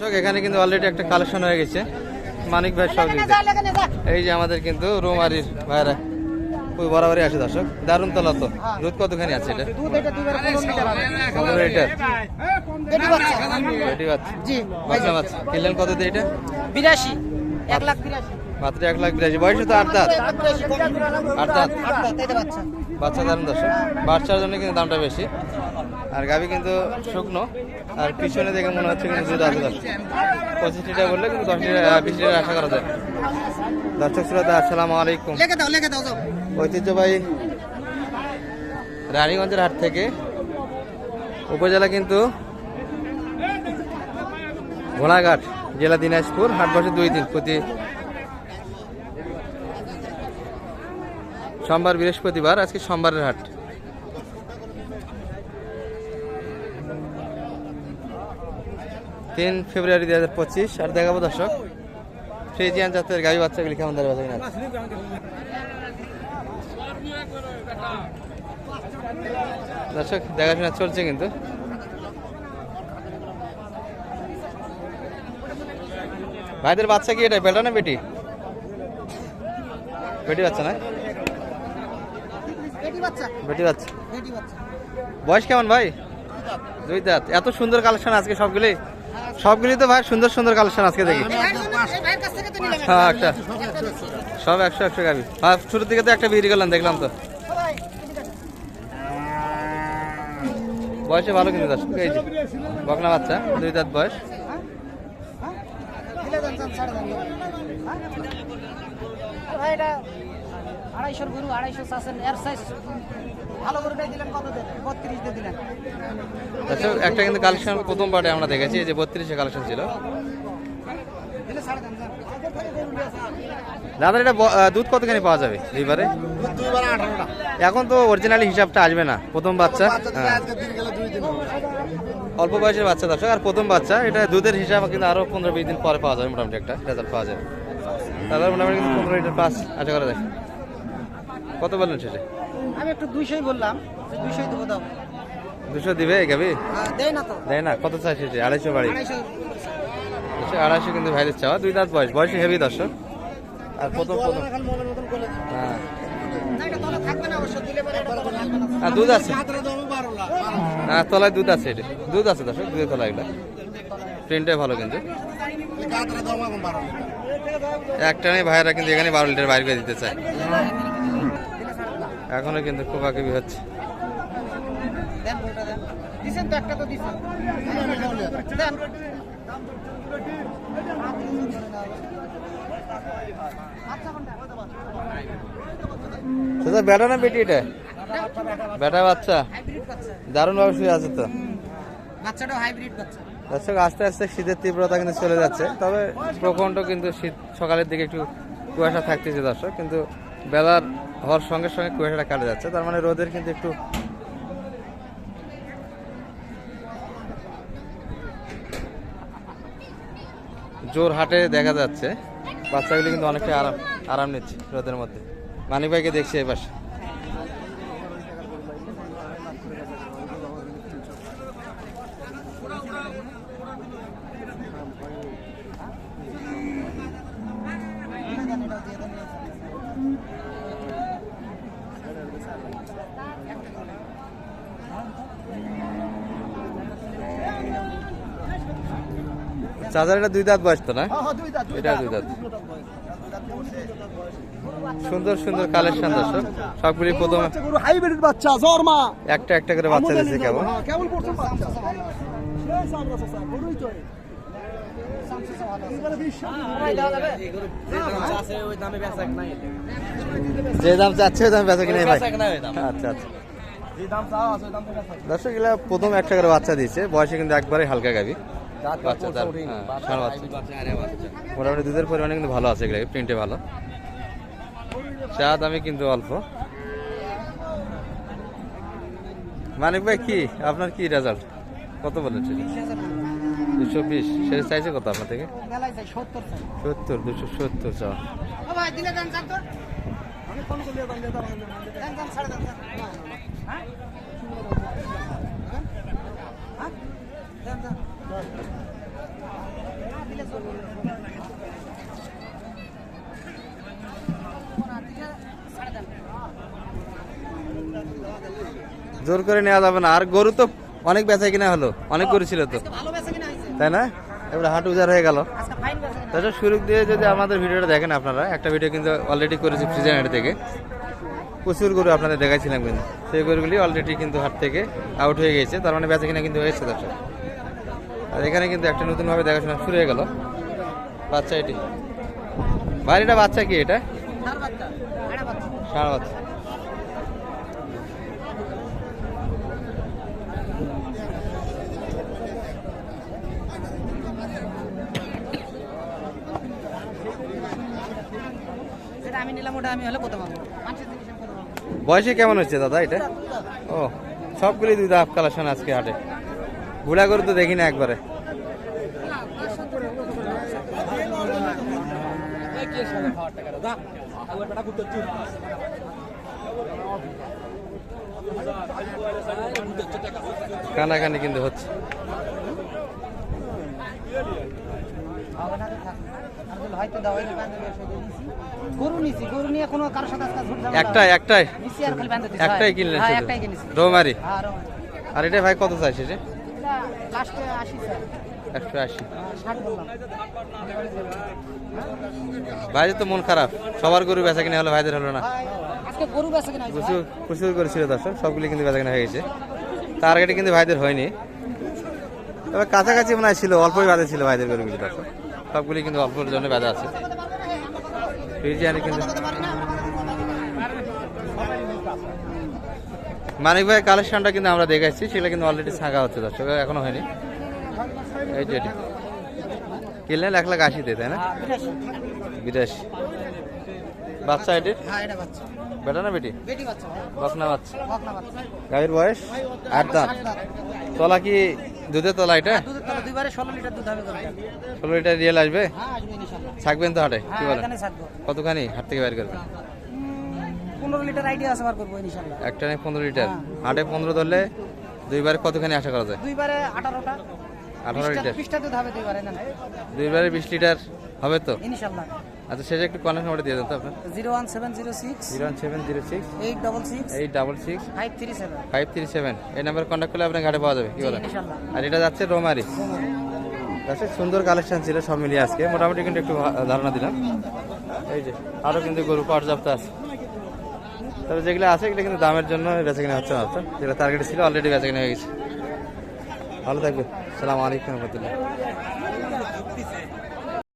দর্শক, এখানে কিন্তু অলরেডি একটা কালেকশন হয়ে গেছে। মানিক ভাই সব এই যে আমাদের কিন্তু রুমারির ভাইরা। ওই বরাবরই আসে দর্শক। দারুণ তলা তো দুধ কতখানি আছে এটা? পনেরো লিটার। বাচ্চা। বাচ্চা। কিনলেন কত দিয়ে এটা? বিরাশি। এক লাখ বিরাশি। মাত্র এক লাখ বিরাশি। বয়সে তো আট দাঁত। আট দাঁত। বাচ্চা। বাচ্চা দারুণ দর্শক। বাচ্চার জন্য কিন্তু দামটা বেশি। আর গাভি কিন্তু শুকনো আর পিছনে দেখে মনে হচ্ছে কিন্তু দুধ আছে দর্শক। পঁচিশ লিটার বললে কিন্তু দশ লিটার বিশ লিটার আশা করা যায়। দর্শক শ্রোতা আসসালামু আলাইকুম। ঐতিহ্যবাহী রানীগঞ্জের হাট থেকে উপজেলা কিন্তু ঘোড়াঘাট জেলা দিনাজপুর হাট বসে দুই দিন প্রতি সোমবার বৃহস্পতিবার আজকে সোমবারের হাট। তিন ফেব্রুয়ারি দুই হাজার পঁচিশ আর দেখাবো দর্শক ফ্রিজিয়ান জাতের গাড়ি বাচ্চাগুলি কেমন দাঁড়িয়ে বাজার দর্শক দেখাশোনা চলছে কিন্তু। ভাইদের বাচ্চা কি এটা বেটা না বেটি? বেটি বাচ্চা না? বেটি বাচ্চা। বয়স কেমন ভাই? দুই দাঁত। এত সুন্দর কালেকশন আজকে সবগুলি। সবগুলি তো ভাই সুন্দর সুন্দর কালেকশন আজকে দেখি। এই ভাইয়ের জন্য- এই ভাইয়ের কাছ থেকে তো নিলাম হ্যাঁ একটা। সব একশো একশো গাবি হ্যাঁ শুরুর দিকে তো একটা বিক্রি করলাম দেখলাম তো। বয়সে ভালো কিন্তু দর্শক এই যে বকনা বাচ্চা দুই দাঁত বয়স। দেন হ্যাঁ? আর ভাই এটা আড়াইশোর গরু আড়াইশো চাষের এর সাইজ ভালো গরুটাই দিলেন কত দেন বত্রিশ দিয়ে দিলেন। দর্শক একটা কিন্তু কালেকশন প্রথম পার্টে আমরা দেখেছি যে বত্রিশে কালেকশন ছিল। দাদা এটা দুধ কতখানি পাওয়া যাবে লিভারে এখন তো অরিজিনালি হিসাবটা আসবে না প্রথম বাচ্চা। হ্যাঁ। অল্প বয়সের বাচ্চা দর্শক আর প্রথম বাচ্চা এটা দুধের হিসাব কিন্তু আরও পনেরো বিশ দিন পরে পাওয়া যাবে মোটামুটি একটা। রেজাল্ট পাওয়া যাবে। তাহলে মোটামুটি কিন্তু পনেরো লিটার পাস আশা করা যায়। কত বললেন সেটা আমি একটু দুইশোই বললাম দুইশোই দেবো দাও। দুশো দিবে গাবি হ্যাঁ, দেয় না তো। দেয় না কত চাই সেটা আড়াইশো বাড়ি। আড়াইশো। আড়াইশো কিন্তু ভাইদের চাওয়া দুই দাঁত বয়স। বয়সে হেভি দর্শক। আর প্রথম প্রথম। এখন মনের মতন করে দিন। হ্যাঁ। না, এটা তলা থাকবে না অবশ্য দিলে পরে এটা তলা থাকবে না। আর দুধ আছে? হ্যাঁ তলায় দুধ আছে এটা। দুধ আছে দর্শক দুধের তলা এগুলো প্রিন্টটাই ভালো কিন্তু। হাতের দাম এখন বারো একটা নেই ভাইয়েরা কিন্তু এখানে বারো লিটার বাইরে করে দিতে চায়। দিছেন। কিন্তু কোনটা? সেটা বেটা না বেটি এটা বেটা বাচ্চা বাচ্চা। দারুণ ভাবে শুয়ে আছে তো বাচ্চাটাও হাইব্রিড বাচ্চা। দর্শক আস্তে আস্তে শীতের তীব্রতা কিন্তু চলে যাচ্ছে তবে প্রখণ্ড কিন্তু শীত সকালের দিকে একটু কুয়াশা থাকতেছে দর্শক কিন্তু বেলার হওয়ার সঙ্গে সঙ্গে কুয়াশাটা কাটে যাচ্ছে। তার মানে রোদের কিন্তু একটু জোর হাটে দেখা যাচ্ছে। বাচ্চাগুলি কিন্তু অনেকটা আরাম আরাম নিচ্ছে রোদের মধ্যে। মানিক ভাইকে দেখছি এই পাশে চার্জার এটা দুই দাঁত বয়স তো না? হ্যাঁ, দুই দাঁত এটা দুই দাঁত। সুন্দর সুন্দর কালেকশন দর্শক। সবগুলি প্রথম হাইব্রিড বাচ্চা জর্মা একটা একটা করে বাচ্চা দিচ্ছে কেমন হ্যাঁ, কেমন পড়ছে বাচ্চা? যে দাম চাচ্ছে ওই দাম বেচা কিনে ভাই আচ্ছা আচ্ছা। দর্শক এগুলা প্রথম একটা করে বাচ্চা দিচ্ছে বয়সে কিন্তু একবারে হালকা গাবি। বাচ্চা তার হ্যাঁ, বাচ্চা মোটামুটি দুধের পরিমাণে কিন্তু ভালো আছে এগুলো প্রিন্টে ভালো। চা দামে কিন্তু অল্প। মানিক ভাই কি? আপনার কি রেজাল্ট কত বলেন সেটা? দুশো বিশ। সেটা চাইছে কত আপনার থেকে? মেলায় যাই, 70 চাই। সত্তর দুশো সত্তর চা। হ্যাঁ? জোর করে নেওয়া যাবে না। আর গরু তো অনেক বেচা কিনা হলো। অনেক গরু ছিল তো। তাই না? এবার হাট উজাড় হয়ে গেল। তাছাড়া শুরু দিয়ে যদি আমাদের ভিডিওটা দেখেন আপনারা, একটা ভিডিও কিন্তু অলরেডি করেছি ফ্রিজানেট থেকে। প্রচুর গরু আপনাদের দেখাইছিলাম কিন্তু। সেই গরুগুলি অলরেডি কিন্তু হাট থেকে আউট হয়ে গেছে। তার মানে বেচা কিনা কিন্তু হয়েছে দর্শক। আর এখানে কিন্তু একটা নতুনভাবে দেখাশোনা শুরু হয়ে গেল। বাচ্চা এটি। বাড়িটা বাচ্চা কি এটা? ষাঁড় বাচ্চা। আমি নিলাম ওটা আমি হলে বয়সে কেমন হচ্ছে দাদা এটা? ও সবগুলি দুই দাপ কালেকশন আজকে হাটে। বুড়া গরু তো দেখি না একবারে। কানাকানি কিন্তু হচ্ছে। একটাই। একটাই। একটাই কিনলেন হ্যাঁ রৌমারি। হ্যাঁ রোমান আর এটা ভাই কত চাইছে লাস্টে আসি স্যার। একশো আশি। ভাইদের তো মন খারাপ। সবার গরু বেচা কিনা হলো ভাইদের হলো না। গরু প্রচুর করেছিল দর্শক সবগুলি কিন্তু বেচা কিনা হয়ে গেছে। টার্গেটে কিন্তু ভাইদের হয়নি। তবে কাছাকাছি মনে হয় ছিল অল্পই বাজে ছিল ভাইদের গরুগুলি দর্শক। সবগুলি কিন্তু অল্পের জন্য বাজা আছে। কিন্তু মানিক ভাই কালেকশনটা কিন্তু আমরা দেখাচ্ছি সেটা কিন্তু অলরেডি ছাঁকা হচ্ছে দর্শক এখনও হয়নি। এই যে কিনলেন এক লাখ আশিতে তাই না? হ্যাঁ, বিরাশি। বাচ্চা এটির? হ্যাঁ বেটা না বেটি? বকনা বাচ্চা। গাভীর বয়স? আট দাঁত। তলা কি দুধের তলা এটা? দুধের ষোলো লিটার রিয়েল আসবে? হ্যাঁ থাকবেন তো হাটে কি হ্যাঁ বলেন? কতখানি হাট থেকে বের করবেন? পনেরো লিটার আইডিয়া আছে বার করব ইনশাল্লাহ। একটা নেই পনেরো লিটার? হ্যাঁ। হাটে পনেরো ধরলে দুইবারে কতখানি আশা করা যায়? দুইবারে আঠারোটা। আঠারো লিটার? বিশটা দুধ হবে দুইবারে না দুইবারে বিশ লিটার হবে তো? ইনশাল্লাহ। আচ্ছা সেটা একটু কন্ট্যাক্ট নাম্বার দিয়ে দেন তো আপনার। Zero one seven zero six zero one seven zero six eight double six eight double six five three five three seven. এই নাম্বার কন্ট্যাক্ট করলে আপনার ঘাটে পাওয়া যাবে কি বলেন? ইনশাল্লাহ। আর এটা যাচ্ছে রোমারি। আচ্ছা সুন্দর কালেকশন ছিল সব মিলিয়ে আজকে। মোটামুটি কিন্তু একটু ধারণা দিলাম। এই যে আরও কিন্তু গরু পর্যাপ্ত আছে। তবে যেগুলো আছে এগুলো কিন্তু দামের জন্য বেচা কিনা হচ্ছে না যেগুলো টার্গেট ছিল অলরেডি বেচা কিনে হয়ে গেছে। ভালো থাকবে সালাম আলাইকুম রহমতুল্লাহ।